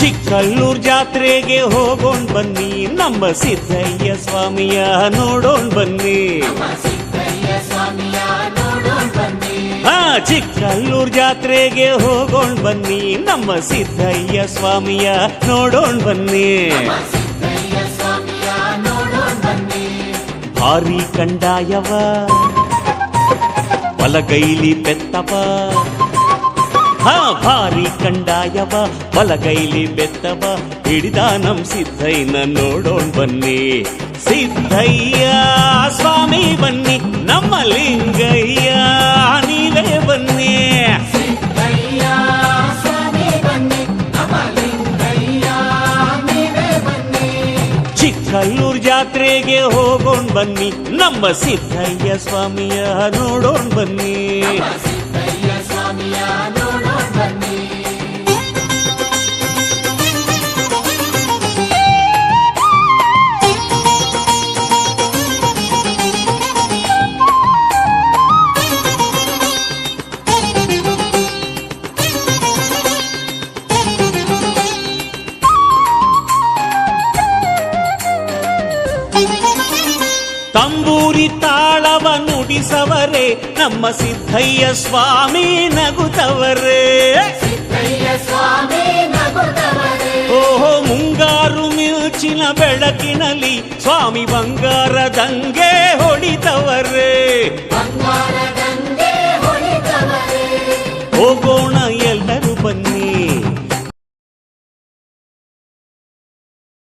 ಚಿಕ್ಕಲ್ಲೂರ್ ಜಾತ್ರೆಗೆ ಹೋಗೋಣ್ ಬನ್ನಿ. ನಮ್ಮ ಸಿದ್ದಯ್ಯ ಸ್ವಾಮಿಯ ನೋಡೋಣ್ ಬನ್ನಿ. ಹಾ, ಚಿಕ್ಕಲ್ಲೂರ್ ಜಾತ್ರೆಗೆ ಹೋಗೋಣ್ ಬನ್ನಿ. ನಮ್ಮ ಸಿದ್ದಯ್ಯ ಸ್ವಾಮಿಯ ನೋಡೋಣ್ ಬನ್ನಿ. ಭಾರಿ ಕಂಡಾಯವ, ಬಲಗೈಲಿ ಬೆತ್ತವ ಹಾ ಭಾರಿ ಕಂಡಾಯವ ಬಲಗೈಲಿ ಬೆತ್ತವ ಹಿಡಿದ ನಮ್ ಸಿದ್ದಯ್ಯನ ನೋಡೋಣ ಬನ್ನಿ. ಸಿದ್ದಯ್ಯ ಸ್ವಾಮಿ ಬನ್ನಿ ನಮ್ಮ ಲಿಂಗಯ್ಯ ನೀವೇ ಬನ್ನಿ. ಕಲ್ಲೂರ್ ಜಾತ್ರೆಗೆ ಹೋಗೋಣ ಬನ್ನಿ ನಮ್ಮ ಸಿದ್ದಯ್ಯ ಸ್ವಾಮಿಯ ನೋಡೋಣ ಬನ್ನಿ. ತಂಬೂರಿ ತಾಳವ ನುಡಿಸವರೆ ನಮ್ಮ ಸಿದ್ಧಯ್ಯ ಸ್ವಾಮಿ ನಗುತವರೆ ಓಹೋ ಮುಂಗಾರು ಮಿಲ್ಚಿನ ಬೆಳಕಿನಲ್ಲಿ ಸ್ವಾಮಿ ಬಂಗಾರ ದಂಗೆ ಹೊಡಿತವರೇ.